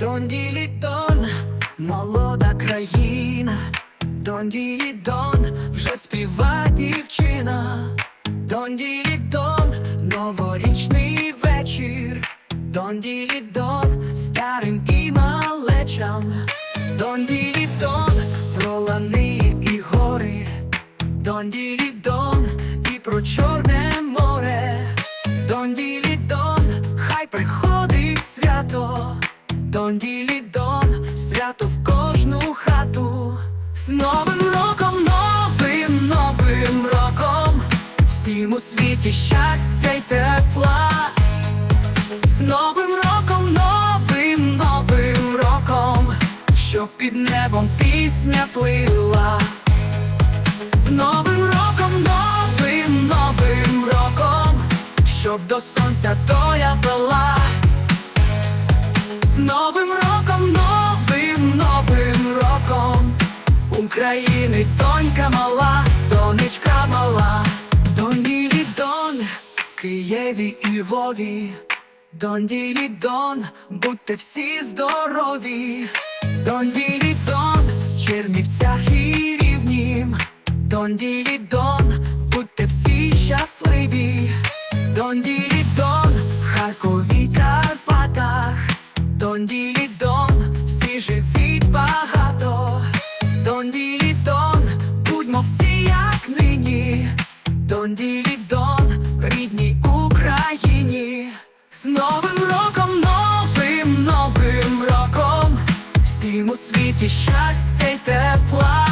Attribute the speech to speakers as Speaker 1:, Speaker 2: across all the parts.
Speaker 1: Донділідон, молода країна, Донділідон, вже співа дівчина, Донділідон, новорічний вечір, Донділідон, старим і малечам, Донділідон, про лани і гори, Донділідон, і про чорне море, Донділідон, хай приходить свято, Донділідон, свято в кожну хату. З Новим роком, новим, новим роком, всім у світі щастя й тепла. З Новим роком, новим, новим роком, щоб під небом пісня плила. З Новим роком, новим, новим роком, щоб до сонця України донька мала, донечка мала, Донілі Дон, Києві і Львові, Донділі Дон, будьте всі здорові, Донділі Дон, Чернівцях і Рівнім, Донділі Дон, будьте всі щасливі, Донділі Дон, в рідній Україні, з Новим роком, новим, новим роком, всім у світі щастя й тепла.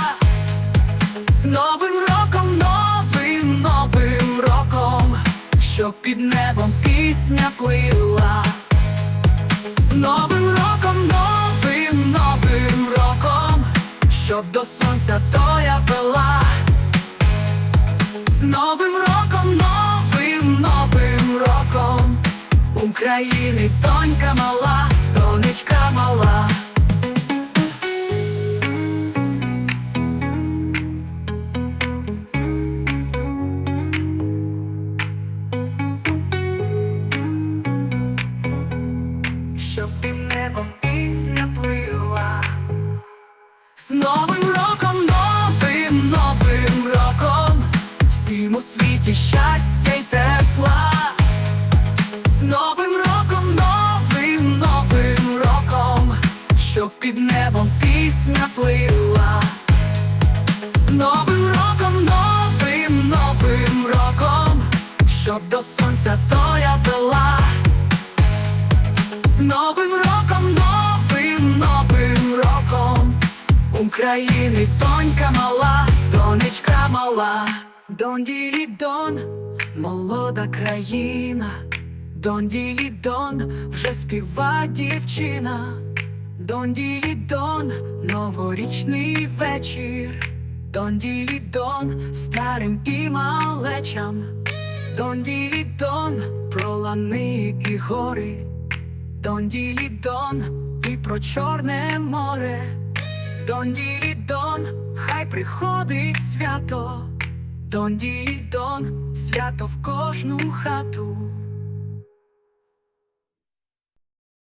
Speaker 1: З Новим роком, новим, новим роком, щоб під небом пісня плила. З Новим роком, новим, новим роком, щоб до сонця доля вела. З Новим роком, новим, новим роком, України донька мала, донечка мала. щоб всім у світі щастя й тепла. З Новим роком, новим, новим роком, щоб під небом пісня плила. З Новим роком, новим, новим роком, щоб до сонця доля вела. З Новим роком, новим, новим роком, України донька мала, донечка мала, Дон, молода країна, Дон, вже співа дівчина, Дон, новорічний вечір, Дон, старим і малечам, Дон, про лани і гори. Дон і про чорне море, Дон, хай приходить свято, Донділі Дон, свято в кожну хату.